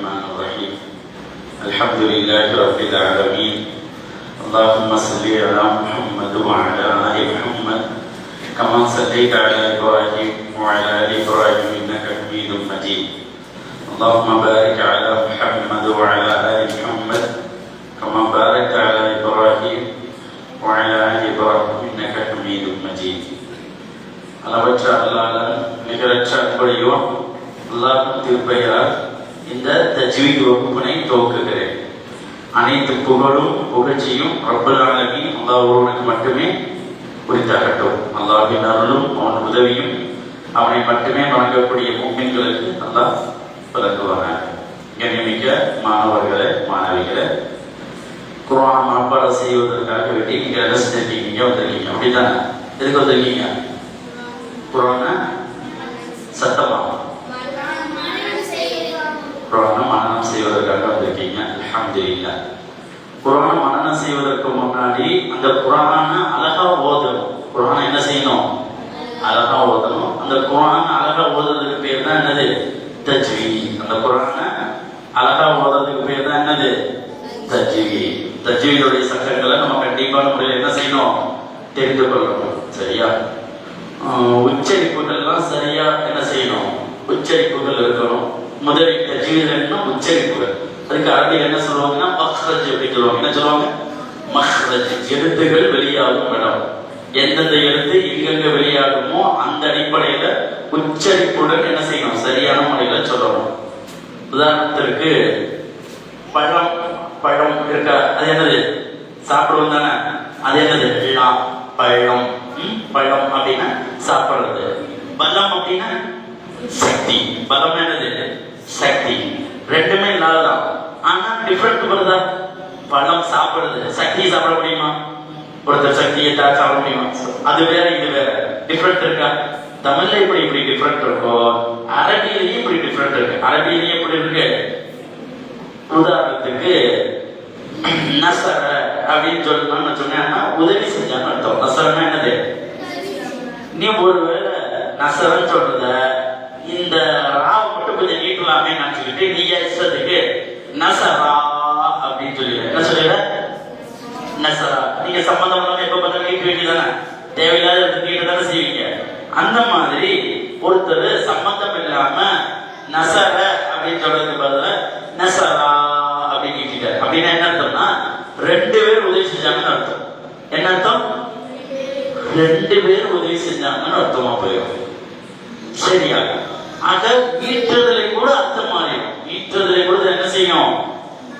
الرحمن الرحيم الحمد لله رب العالمين اللهم صل على محمد وعلى ال محمد كما صليت على ابراهيم وعلى ال ابراهيم انك حميد مجيد اللهم بارك على محمد وعلى ال محمد كما باركت على ابراهيم وعلى ال ابراهيم انك حميد مجيد அளவற்ற அல்லாத நிகரற்ற அன்பையும் அல்லாஹ் திருப்பையார் இந்த தஜ்வீத் வகுப்பினை துவக்குகிறேன். அனைத்து புகழும் புகழ்ச்சியும் ரப்பல் அல்லாஹ் ஒருவனுக்கு மட்டுமே குறித்தாகட்டும் அல்லாஹின் அருளும் அவன் உதவியும் அவனை மட்டுமே வணங்கக்கூடிய மும்மின்களுக்கு அல்லாஹ் வழங்குவாங்க கண்ணியமிக்க மாணவர்களை மாணவிகளை குரான மனப்பாடம் செய்வதற்காக வேண்டி நீங்க என்ன செஞ்சிருக்கீங்க வந்திருக்கீங்க. அப்படித்தானே? எதுக்கு வந்திருக்கீங்க? குரான சட்டமாகும் குரானை மனநம் செய்வதற்காக வந்திருக்கீங்க. அல்ஹம்துலில்லாஹ் குரான மனநம் செய்வதற்கு முன்னாடி அந்த குரான அழகா ஓதணும். குரான என்ன செய்யணும்? அழகா ஓதணும். அந்த குரான அழகா ஓதுறதுக்கு பேர் தான் என்னது? தஜ்வி. அந்த குரான அழகா ஓதுறதுக்கு பேர் தான் என்னது? தஜ்வி. தஜ்வியுடைய சட்டங்களை நம்ம கண்டிப்பான முறையில் என்ன செய்யணும்? தெரிந்து கொள்ளணும். சரியா? உச்சரிப்புகள்லாம் சரியா என்ன செய்யணும்? உச்சரிப்புகள் இருக்கணும். முதலிட்ட தஜ்வீதுன்னா உச்சரிப்புகள் அதுக்கு அரபியில் என்ன சொல்லுவாங்கன்னா மஹ்ரஜ் அப்படின்னு சொல்லுவாங்க. என்ன சொல்லுவாங்க? மஹ்ரஜ் எழுத்துகள் வெளியாகும் இடம் எந்தெந்த எழுத்து எங்கெங்க வெளியாகுமோ அந்த அடிப்படையில உச்சரிப்புடன் என்ன செய்யணும்? சரியான முறையில சொல்லணும். உதாரணத்திற்கு பழம் பழம் இருக்கா? அது என்னது? சாப்பிடுவோம் தானே? அது என்னது? லா பழம் பழம் அப்படின்னா சாப்பிடுறது. பலம் அப்படின்னா சக்தி. பலம் என்னது? சக்தி ரெண்டுமே இல்லாததான் ஆனா டிஃபரெண்ட் வருதா பழம் சாப்பிடுறது. சக்தி சாப்பிட முடியுமா? ஒருத்தர் சக்தியை தான் சாப்பிட முடியுமா? அது வேற இது வேற. டிஃபரெண்ட் இருக்கா? தமிழ்ல இப்படி இப்படி டிஃபரெண்ட் இருக்கோ அரபியிலேயே இப்படி டிஃபரெண்ட் இருக்கு. அரபியிலேயே எப்படி இருக்கு? உதாரணத்துக்கு நசர அப்படின்னு சொல்லணும்னு சொன்னா உதவி செஞ்சான்னு அர்த்தம். நசரன்னா என்னது? நீ ஒருவேளை நசரன்னு சொல்றத இந்த எடுக்கலாமே மட்டும் நினைச்சுக்கிட்டு நசரா அப்படின்னு சொல்லிடுற. என்ன சொல்லிடுற? நசரா. நீங்க சம்பந்தம் இல்லாம எப்ப பார்த்தாலும் நீட்ட வேண்டியதானே தேவையில்லாத இடத்துக்கு தானே செய்வீங்க. அந்த மாதிரி ஒருத்தர் சம்பந்தம் இல்லாம நசர அப்படின்னு சொல்றதுக்கு பதில நசரா அப்படின்னு நீட்டிட்டார் அப்படின்னா என்ன அர்த்தம்னா ரெண்டு பேர் உதவி செஞ்சாங்கன்னு அர்த்தம். என்ன அர்த்தம்? ரெண்டு பேர் உதவி செஞ்சாங்கன்னு அர்த்தமா போயிடும். சரியா? ஆக ஈற்றுதலை கூட அர்த்தம் மாறிடும். ஈற்றுதலை கூட என்ன செய்யும்?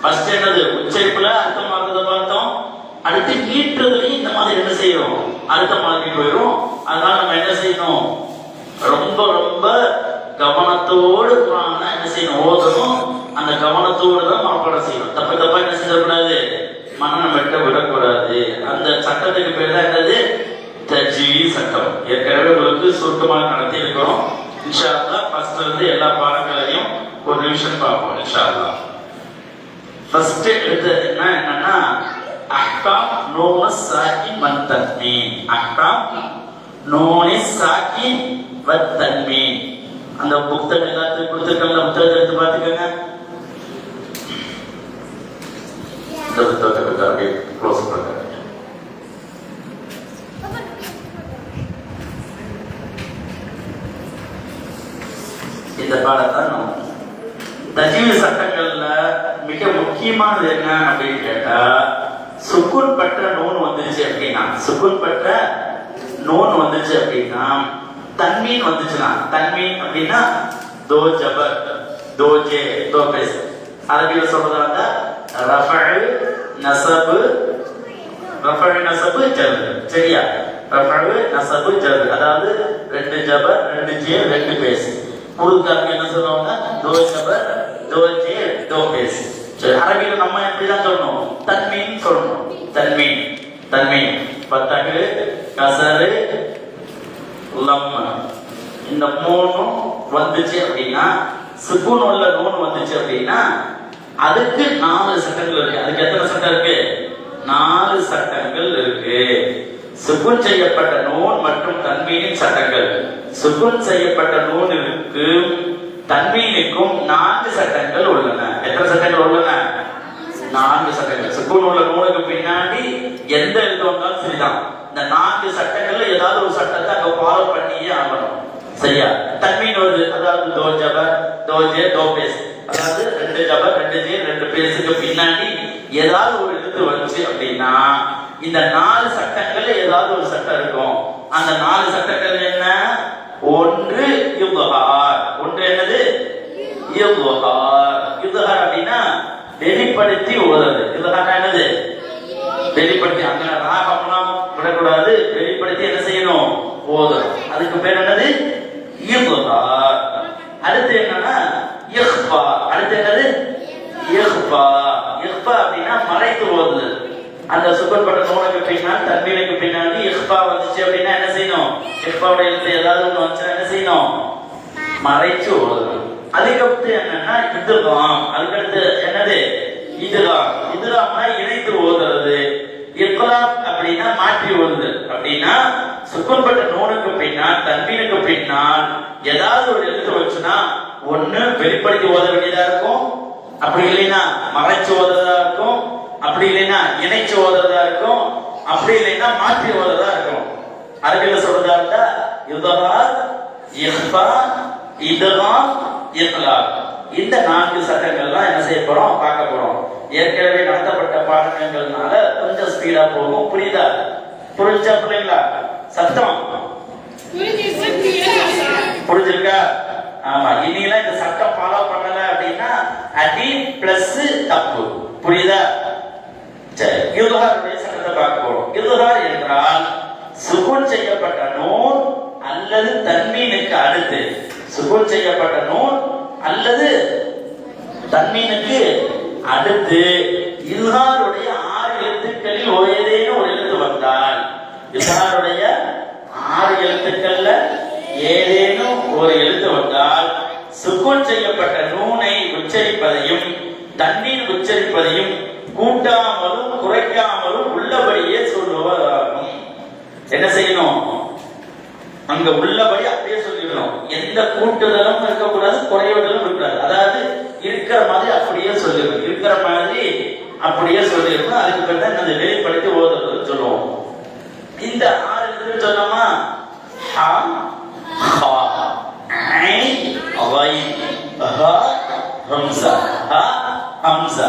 ஃபர்ஸ்ட் என்னது? உச்சரிப்புல அர்த்தம் மாறுறத பார்த்தோம். அடுத்து ஈற்றுதலையும் இந்த மாதிரி என்ன செய்யும்? அர்த்தம் மாறி போயிடும் அதனால நம்ம என்ன செய்யணும்? ரொம்ப ரொம்ப கவனத்தோடு குரான என்ன செய்யணும்? ஓதணும். அந்த கவனத்தோடு தான் மனப்பாடம் செய்யணும். தப்பு தப்பா என்ன செய்யக்கூடாது? மனம் வெட்ட விடக்கூடாது. அந்த சட்டத்துக்கு பேர் தான் என்னது? தஜ்வி சட்டம். ஏற்கனவே உங்களுக்கு சுருக்கமாக நடத்தி இருக்கிறோம். இன்ஷா அல்லாஹ் ஃபர்ஸ்ட்ல இருந்து எல்லா பாடங்களையும் ஒரு நிமிஷம் பார்ப்போம் இன்ஷா அல்லாஹ் ஃபர்ஸ்ட் எடுத்தது என்ன என்னன்னா அஹ்காம் நூனஸ் சாக்கி வத் தன்மீன். அஹ்காம் நூனிஸ் சாக்கி வத் தன்மீன். அந்த புத்தகம் எல்லாத்தையும் கொடுத்துருக்கல புத்தகத்தை எடுத்து பார்த்துக்கோங்க. இந்த புத்தகத்தை அப்படியே க்ளோஸ் பண்ணுங்க. இந்த பாடத்தை நம்ம தஜீவ சட்டங்கள்ல மிக முக்கியமானது என்ன அப்படின்னு கேட்டா சுக்குன் பற்ற நோன் வந்துச்சு அப்படின்னா சுக்குன் பற்ற நோன் வந்துச்சு அப்படின்னா தன்மீன் வந்துச்சுன்னா தன்மீன் அப்படின்னா தோ ஜபர் தோ ஜே தோ பேஸ் அரபியில் சொல்றதா இருந்தா ரஃபல் நசபு ரஃபழு நசபு ஜபு சரியா? ரஃபழு நசபு ஜபு அதாவது ரெண்டு ஜபர் ரெண்டு ஜே ரெண்டு பேஸ் உருதுக்காரங்க என்ன சொல்லுவாங்க தோ தோஜி தோ ஜே தோ பேஸ் சரி அரபியில நம்ம எப்படிதான் சொல்லணும் தன்மீன் சொல்லணும் தன்மீன் தன்மீன் பத்தகு கசரு லம்ம இந்த மூணும் வந்துச்சு அப்படின்னா சுக்குன் உள்ள நூன் வந்துச்சு அப்படின்னா அதுக்கு நாலு சட்டங்கள் இருக்கு அதுக்கு எத்தனை சட்டம் இருக்கு நாலு சட்டங்கள் இருக்கு சுக்குன் செய்யப்பட்ட நூல் மற்றும் தன்மீனின் சட்டங்கள். சுக்குன் செய்யப்பட்ட நூனுக்கு தன்மீனுக்கும் நான்கு சட்டங்கள் உள்ளன. சட்டங்கள் உள்ளன? நான்கு சட்டங்கள். சுக்குன் உள்ள நூலுக்கு பின்னாடி எந்த எழுத்து வந்தாலும் சரிதான். இந்த நான்கு சட்டங்கள்ல ஏதாவது ஒரு சட்டத்தை அங்க ஃபாலோ பண்ணியே ஆகணும். சரியா? தன்மீன் வருது. அதாவது தோ ஜபர் தோ ஜே தோ பேஸ். அதாவது ரெண்டு ஜபர் ரெண்டு ஜே ரெண்டு பேஸுக்கு பின்னாடி ஏதாவது ஒரு எழுத்து வந்துச்சு அப்படின்னா இந்த நாலு சட்டங்கள்ல ஏதாவது ஒரு சட்டம் இருக்கும். அந்த நாலு சட்டங்கள் என்ன? ஒன்று யுபஹார் ஒன்று என்னது? யுபஹார் யுபஹார் அப்படின்னா வெளிப்படுத்தி ஓதுறது. யுபஹார் என்னது? வெளிப்படுத்தி. அங்க ராகம்லாம் விடக்கூடாது. வெளிப்படுத்தி என்ன செய்யணும்? ஓதணும். அதுக்கு பேர் என்னது? இப்ஹார் அடுத்து என்னன்னா இஹ்பா. அடுத்து என்னது? இஹ்பா. இஹ்பா அப்படின்னா மறைத்து ஓதுது அந்த சுகன்பட்ட நூலுக்கு பின்னால் தன்மீனுக்கு பின்னாடி இஃபா வந்துச்சு அப்படின்னா என்ன செய்யணும்? இஃபாவோட எழுத்து ஏதாவது ஒன்று வந்துச்சுன்னா என்ன செய்யணும்? மறைச்சு ஓதணும். அதுக்கடுத்து என்னன்னா இதுதான் அதுக்கடுத்து என்னது? இதுதான் இதுகாம்னா இணைத்து ஓதுறது. இக்லாப் அப்படின்னா மாற்றி ஓடுது அப்படின்னா சுக்குன்பட்ட நூலுக்கு பின்னால் தன்மீனுக்கு பின்னால் ஏதாவது ஒரு எழுத்து வச்சுன்னா ஒண்ணு வெளிப்படுத்தி ஓத வேண்டியதா இருக்கும். அப்படி இல்லைன்னா மறைச்சு ஓதுறதா இருக்கும். அப்படி இல்லைன்னா இணைச்சு ஓதுறதா இருக்கும் அப்படி இல்லைன்னா மாற்றி ஓதுறதா இருக்கும். அரபில சொல்றதா இருந்தா இதுகார் இஹ்பா இதுகாம் இக்லாப் இந்த நான்கு சட்டங்கள்லாம் என்ன செய்ய போறோம்? பார்க்க போறோம். ஏற்கனவே நடத்தப்பட்ட பாடங்கள்னால கொஞ்சம் ஸ்பீடா போகும். புரியுதா? புரிஞ்சா பிள்ளைங்களா சத்தம். புரிஞ்சிருக்கா? ஆமா. இனியெல்லாம் இந்த சட்டம் ஃபாலோ பண்ணல அப்படின்னா அடி பிளஸ் தப்பு. புரியுதா? சரி யுதுகாருடைய சட்டத்தை பார்க்க போறோம். யுதுகார் என்றால் சுகுன் செய்யப்பட்ட நூல் அல்லது தன்மீனுக்கு அடுத்து. சுகுன் செய்யப்பட்ட நூல் அல்லது தன்மீனுக்கு அடுத்து. இல்ஹாருடைய ஆறு எழுத்துக்களில் ஒரு ஏதேனும் ஒரு எழுத்து வந்தால் இல்ஹாருடைய ஆறு எழுத்துக்கள்ல ஏதேனும் ஒரு எழுத்து வந்தால் சுக்குன் செய்யப்பட்ட நூனை உச்சரிப்பதையும் தண்ணீர் உச்சரிப்பதையும் கூட்டாமலும் குறைக்காமலும் உள்ளபடியே சொல்லுவதாகும் என்ன செய்யணும்? அங்க உள்ளபடி அப்படியே சொல்லிடணும். எந்த கூட்டுதலும் இருக்கக்கூடாது குறைவுதலும் இருக்காது அதாவது இருக்கிற மாதிரி அப்படியே சொல்லிடணும். இருக்கிற மாதிரி அப்படியே சொல்லிடணும். அதுக்கு பிறகு தான் வெளிப்படுத்தி ஓதுறதுன்னு சொல்லுவோம். இந்த ஆறு எழுத்து சொன்னோமா? ஹா ஹா ஐ கைன் ஹ ஹம்சா. ஹம்சா.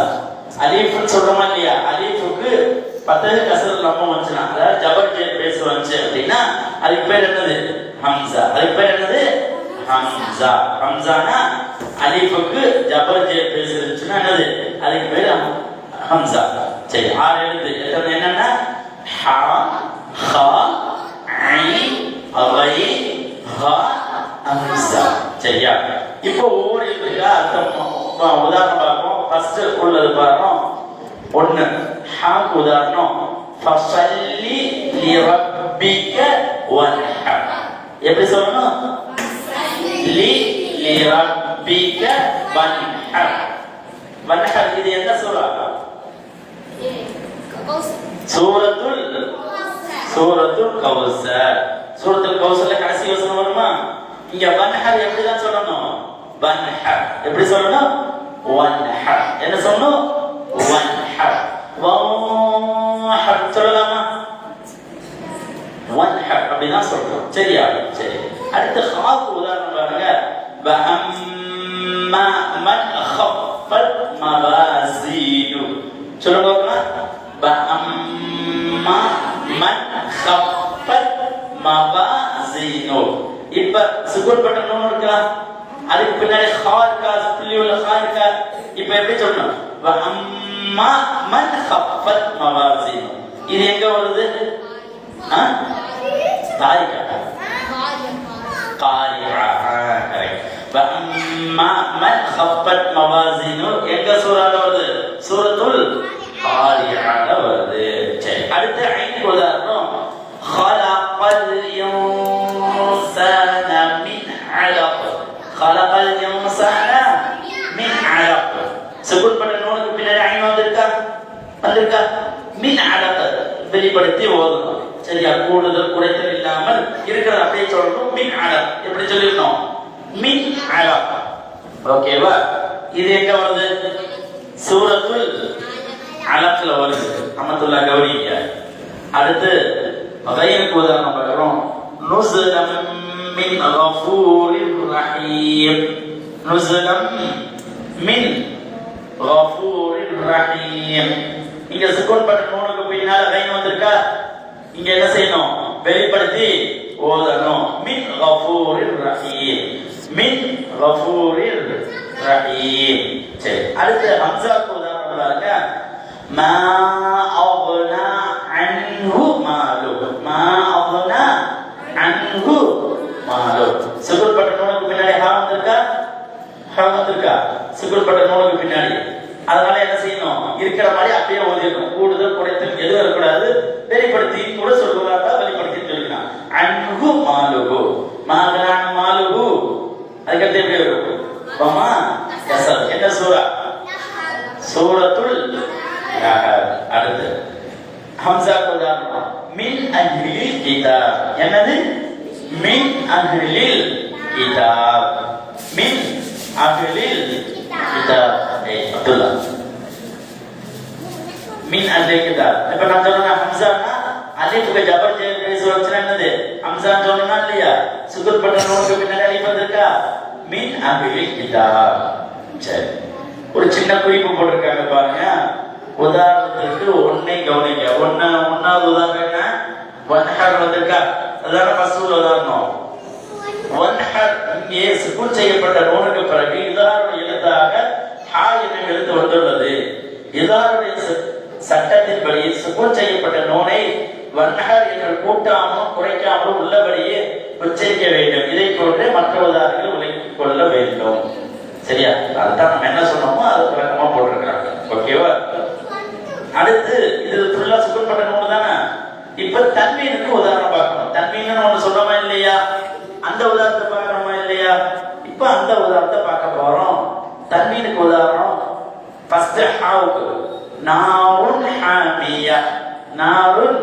அலீஃப் சொல்றோமா இல்லையா? அலீஃபுக்கு பத்தது கசல் நம்ம வந்துச்சுனா அதாவது ஜபர் ஜெய் பேச வந்துச்சு அப்படின்னா அதுக்கு பேர் என்னது? ஹம்சா. அதுக்கு பேர் என்னது? ஹம்சா. ஹம்சானா அலீஃபுக்கு ஜபர் ஜெய் பேச இருந்துச்சுன்னா என்னது? அதுக்கு பேர் ஹம்- ஹம்சா. சரி ஆறு எழுத்து எத்தனை என்னன்னா ஹா ஹா ஐன் கைன் ஹ ஹம்சா. சரியா? இப்போ ஒவ்வொரு எழுத்துக்கா அர்த்தம். உதாரணம் பார்ப்போம். ஃபர்ஸ்ட் உள்ளது பாருங்க ஒண்ணு ஹாக்கு உதாரணம் ஃபஸல்லி லிரப்பிக வன்ஹர் எப்படி சொல்லணும் லி லிரப்பிக வன்ஹர் வன்ஹர் இது என்ன சூரா சூரத்துல் சூரத்துல் கௌசர் சூரத்துல் கௌசர்ல கடைசி வசனம் வருமா இங்க வன்ஹர் எப்படி தான் சொல்லணும் வன்ஹர் எப்படி சொல்லணும் வன்ஹர் என்ன சொல்லணும் வன்ஹர் வன்ஹர் சொல்லலாமா வன்ஹர் அப்படின்னா சொல்றோம் சரியா சரி அடுத்து ஹாக்கு உதாரணம் பாருங்க வஅம்மா மன் خفت மவாசீனு சொல்லுங்க பார்க்கலாம் வஅம்மா மன் خفت மவாசீனு இப்ப சுகுன் பட்ட நூன் இருக்கா அதுக்கு பின்னாடி ஹா இருக்கா புள்ளி உள்ள ஹா இருக்கா இப்ப எப்படி சொல்லணும் வஅம்மா மன் خفت மவாசீனு இது எங்க வருது ஆ? தாரிகா قارعة correct. فأما من خفت موازينه எங்க சூறால வருது சூரத்துல் قارعة வருது சரி அடுத்து ஐந்து உதாரணம் خلق الإنسان من علق خلق الإنسان من علق சுகுன் பண்ண நூலுக்கு பின்னாடி ஐந்து வந்திருக்கா வந்திருக்கா மின் அழக வெளிப்படுத்தி ஓதணும் சரியா கூடுதல் குறைத்தல் இல்லாமல் இருக்கிறத அப்படியே சொல்லணும் மின் அழ எப்படி சொல்லிருந்தோம் மின் அழ ஓகேவா இது எங்க வருது சூரத்துல் அலத்துல வருது அமத்துல்லா கௌரிங்க அடுத்து வகைருக்கு உதாரணம் பார்க்கிறோம் நுசுலம் மின் கஃபூரிர் ரஹீம் نزلا மின் غفور رحيم. இங்க சுக்குன் பட்ட நூனுக்கு பின்னால கைன் வந்திருக்கா? இங்க என்ன செய்யணும்? வெளிப்படுத்தி ஓதணும். மின் கஃபூரிர் ரஹீம். மின் கஃபூரிர் ரஹீம். சரி அடுத்து ஹம்சாக்கு உதாரணம் இருக்க? மா அவ்னா அன்ஹு மாலு மா அவ்னா அன்ஹு மாலு சுக்குன் பட்ட நூனுக்கு பின்னாடி ஹா வந்திருக்கா ஹா வந்திருக்கா சுக்குன் பட்ட நூனுக்கு பின்னாடி அதனால என்ன செய்யணும் இருக்கிற மாதிரி அப்படியே ஓதிடணும் கூடுதல் குறைத்தல் எதுவும் இருக்கக்கூடாது வெளிப்படுத்தி கூட சொல்லுவாங்க வெளிப்படுத்தி சொல்லிக்கலாம் அன்பு மாலுகு மாகலான மாலுகு அதுக்கடுத்து எப்படி வரும் ஆமா கசல் என்ன சூரா சூரத்துல் ரஹத். அடுத்து ஹம்சா உதாரணம் மின் அஹ்லில் கிதாப் என்னது மின் அஹ்லில் கிதாப் ahlil kitab கிதாப் ஏய் அப்துல்லா மின் அஹ்லில் கிதாப் இப்ப நான் சொல்றேன் ஹம்சானா அலிஃபுக்கு ஜபர் சொல்லுச்சுன்னா என்னது ஹம்சான்னு சொல்லணும்னா இல்லையா சுகுர் பட்ட நோக்கு பின்னாடி அலிஃப் வந்திருக்கா மின் அஹ்லில் கிதாப் சரி ஒரு சின்ன குறிப்பு போட்டிருக்காங்க பாருங்க உதாரணத்துக்கு ஒன்னை கவனிங்க ஒன்னு ஒன்னாவது உதாரணம் என்ன ஒன்ஹர் வந்திருக்கா அதான ஃபர்ஸ்ட் உதாரணம் இங்கே சுக்குன் செய்யப்பட்ட நூலுக்கு பிறகு இதாருடைய எழுத்தாக ஹா என்னும் எழுத்து வந்துள்ளது. இதாருடைய ச- சட்டத்தின்படி சுக்குன் செய்யப்பட்ட நூனை வன்ஹர் என்று கூட்டாமலும் குறைக்காமலும் உள்ளபடியே உச்சரிக்க வேண்டும். இதை போன்று மற்ற உதாரணங்கள் விளக்கிக் கொள்ள வேண்டும். சரியா? அதுதான் நம்ம என்ன சொன்னோமோ அது விளக்கமா போட்டிருக்கிறாங்க. ஓகேவா அடுத்து இது ஃபுல்லா சுக்குன் பண்ண நூறு தானே? இப்ப தன்மீனுக்கு உதாரணம் பார்க்கணும். தன்மீன் ஒண்ணு சொன்னோமா இல்லையா? அந்த உதாரணத்தை பார்க்குறோமா இல்லையா? இப்போ அந்த உதாரணத்தை பார்க்க போகிறோம் தன்மீனுக்கு உதாரணம் ஃபர்ஸ்ட் ஹாவுக்கு நாவுன் ஹாமியா. நாவுன்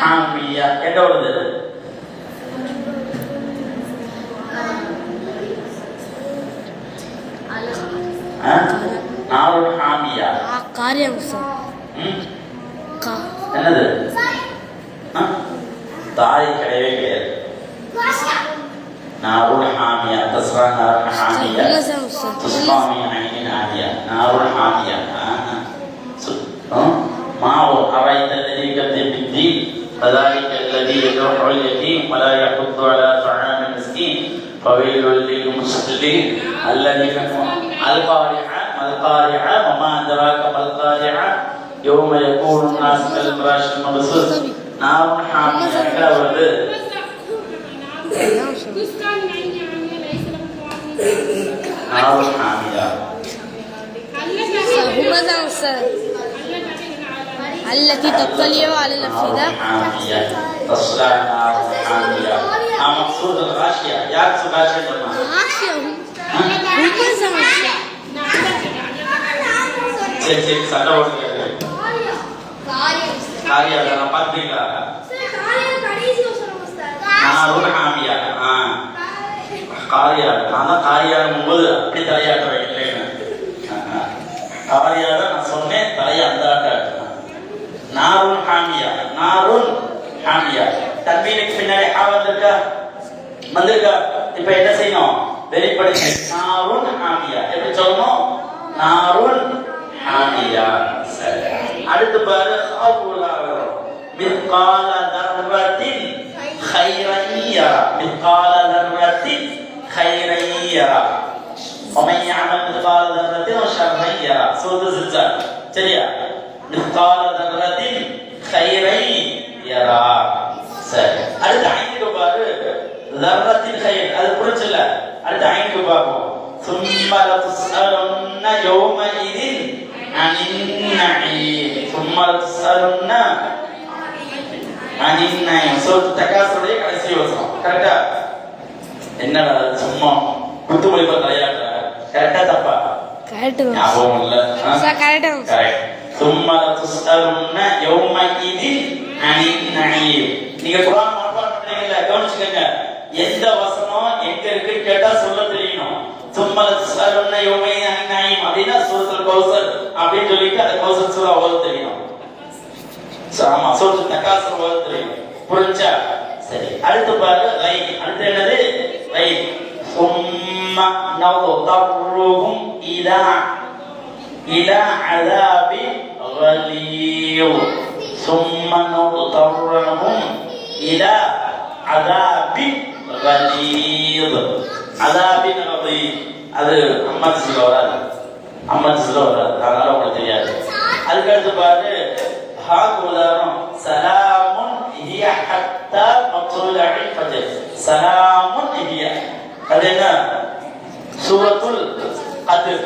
ஹாமியா. எங்க வருது நாவுன் ஹாமியா. காரியம் சார் என்னது? தாய் கிடையவே கிடையாது. نار حامية تصرى نار حامية لازم سر تسقى من عين آنية نار حامية آه. س- آه. ماء أرأيت الذي يكذب بالدين فذلك الذي يدعو اليتيم ولا يحض على طعام المسكين فويل للمصلين الذين هم القارعة ما القارعة وما أدراك ما القارعة يوم يكون الناس كالفراش المبثوث نار حامية كذا التي تطلع على نار الأفئدة حامية تصلى نار حامية آه مقصود الغاشية يا غاشية لما عاشية هم هم سر சரி சரி சண்டை ஓடுங்க காரியா நான் பார்த்தீங்களா நான் ஒரு ஹாமியா ஆ காரியா நான் தான் காரியாகும் போது அப்படி தலையாட்டுறேன் இல்லைன்னு காரியா தான் நான் சொன்னேன் தலையை அந்த ஆட்டம் நாருன் ஹாமியா நாருன் ஹாமியா தன்மீனுக்கு பின்னாடி ஹா வந்திருக்கா வந்திருக்கா இப்ப என்ன செய்யணும் வெளிப்படுத்தி நாருன் ஹாமியா எப்படி சொல்லணும் நாருன் ஹாமியா சரி அடுத்து பாரு ஹாபுலா வரும் மித்கால தர்வத்தின் خيرا يرى مثقال ذرة خيرا يرى ومن يعمل مثقال ذرة شرا يرى سورة الزلزال. சரியா مثقال ذرة خيرا يرى سر அடுத்து عين பாரு ذرة خير. அது لا அடுத்து عين பார்ப்போம் ثم لتسألن يومئذ عن النعيم. ثم لتسألن அனிநயம் சோத்து தக்காசுடைய கடைசி வசனம் கரெக்டா என்னடா சும்மா குத்துமொழி தலையாட்டுற? கரெக்டா தப்பா? ஞாபகம் இல்ல. கரெக்ட் கரெக்ட் சும்மா துஸ்தருன்ன யௌமஇதின் அனின் நயீம் நீங்க குர்ஆன் மனப்பாடம் பண்றீங்கல்ல கவனிச்சுக்கங்க. எந்த வசனம் எங்க இருக்கு கேட்டா சொல்ல தெரியணும். சும்மல தஸ்அலுன்ன யௌமைன் அன் நஈம் அப்படின்னா சூரத்துல் கௌசர் அப்படின்னு சொல்லிட்டு அந்த கௌசர் சூரா ஓத தெரியும் சோ, ஆமா சூரத்துல் தகாசுர் ஓத தெரியும் புரிஞ்சா சரி அடுத்து பாரு ரை அடுத்து என்னது ரை சும்ம நௌதர்ருஹும் இலா இலா அதாபி غليظ ثم نضطرهم إلى عذاب غليظ عذاب غليظ அது அம்மா சில வராது அம்மா சில வராது அதனால உங்களுக்கு தெரியாது அதுக்கு அடுத்து பாரு ஹாக்கு உதாரணம் சலாமுன் ஹிய ஹத்தா மக்ரூலஹில் ஃபஜர் சலாமுன் ஹிய அது என்ன சூரத்துல் கத்ர்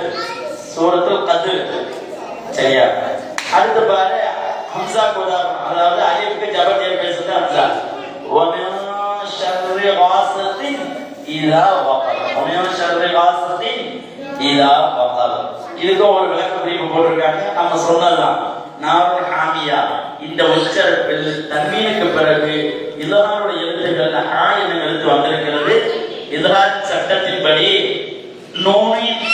சூரத்துல் கத்ர் சரியா அடுத்து பாரு ஹம்சா உதாரணம் அதாவது அலிஃப்க்கு ஜபர் ஜெர் பேசுறது ஹம்சா ومن شر غاسق إذا وقب ومن شر غاسق إذا وقب இதுக்கும் ஒரு விளக்க குறிப்பு போட்டிருக்காங்க நம்ம சொன்னதுதான் நாருல் ஹாமியா. இந்த உச்சரப்பில் தன்மீனுக்கு பிறகு இதனாருடைய எழுத்துக்கள் ஹா என்னும் எழுத்து வந்திருக்கிறது. இதனால் சட்டத்தின்படி நோயின்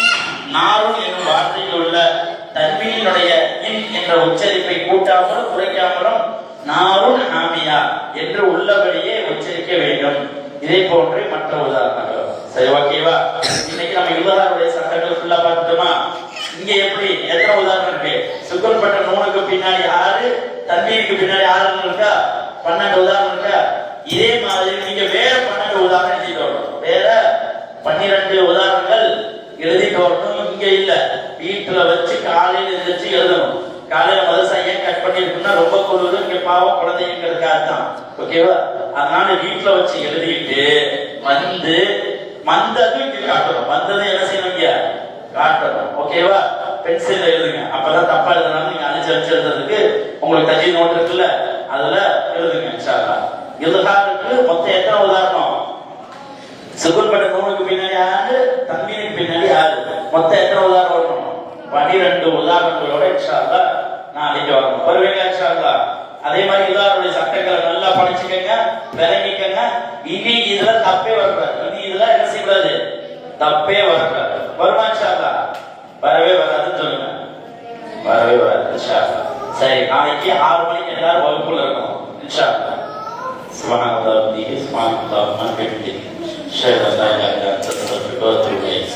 நாரும் என்னும் வார்த்தையில் உள்ள தன்மையினுடைய இன் என்ற உச்சரிப்பை கூட்டாமலும் குறைக்காமலும் நாரும் ஹாமியா என்று உள்ளபடியே உச்சரிக்க வேண்டும். இதே போன்று மற்ற உதாரணங்கள். சரி ஓகேவா இன்னைக்கு நம்ம யுவதாருடைய சட்டங்கள் ஃபுல்லா பார்த்துட்டோமா? இங்க எப்படி? எத்தனை உதாரணம் இருக்கு? சுக்கல்பட்ட பின்னாடி ஆறு தண்ணீருக்கு பின்னாடி ஆறு இருக்கா? பன்னெண்டு உதாரணம் இருக்கா? இதே மாதிரி நீங்க வேற பன்னெண்டு உதாரணம் எழுதிட்டு வரணும் வேற பன்னிரண்டு உதாரணங்கள் எழுதிட்டு வரணும் இங்க இல்ல. வீட்டுல வச்சு காலையில எழுந்திரிச்சு எழுதணும். காலையில மதரசா ஏன் கட் பண்ணிருக்குன்னா ரொம்ப கொள்வது இங்க பாவம் குழந்தைங்கிறதுக்காக தான் ஓகேவா? அதனால வீட்டுல வச்சு எழுதிட்டு வந்து வந்தது இங்க காட்டணும். வந்ததை என்ன செய்யணும் இங்க? காட்டணும். ஓகேவா? பென்சில் எழுதுங்க. அப்பதான் தப்பா எழுதுனாலும் நீங்க அழிச்சு அழிச்சு எழுதுறதுக்கு உங்களுக்கு தஜி நோட் இருக்குல்ல அதுல எழுதுங்க இன்ஷால்லா இதுகாருக்கு மொத்தம் எத்தனை உதாரணம்? சுகுல்பட்ட நூலுக்கு பின்னாடி ஆறு தண்ணீருக்கு பின்னாடி ஆறு. மொத்தம் எத்தனை உதாரணம் வரணும்? பனிரெண்டு உதாரணங்களோட இன்ஷால்லா நாளைக்கு வரணும். வருவீங்க இன்ஷால்லா அதே மாதிரி உதாரணடைய சட்டங்களை நல்லா படிச்சுக்கங்க விளங்கிக்கங்க. இனி இதுல தப்பே வரக்கூடாது. இனி இதுல என்ன செய்யக்கூடாது? தப்பே வரக்கூடாது. வருமா இன்ஷால்லா வரவே வராதுன்னு சொல்லுங்க வரவே வராது இன்ஷால்லா சரி நாளைக்கு ஆறு மணிக்கு எல்லாரும் வகுப்புல இருக்கணும் இன்ஷால்லா سبحان الله وبحمده سبحان الله ما بحمده اشهد ان لا اله الا انت استغفرك واتوب اليك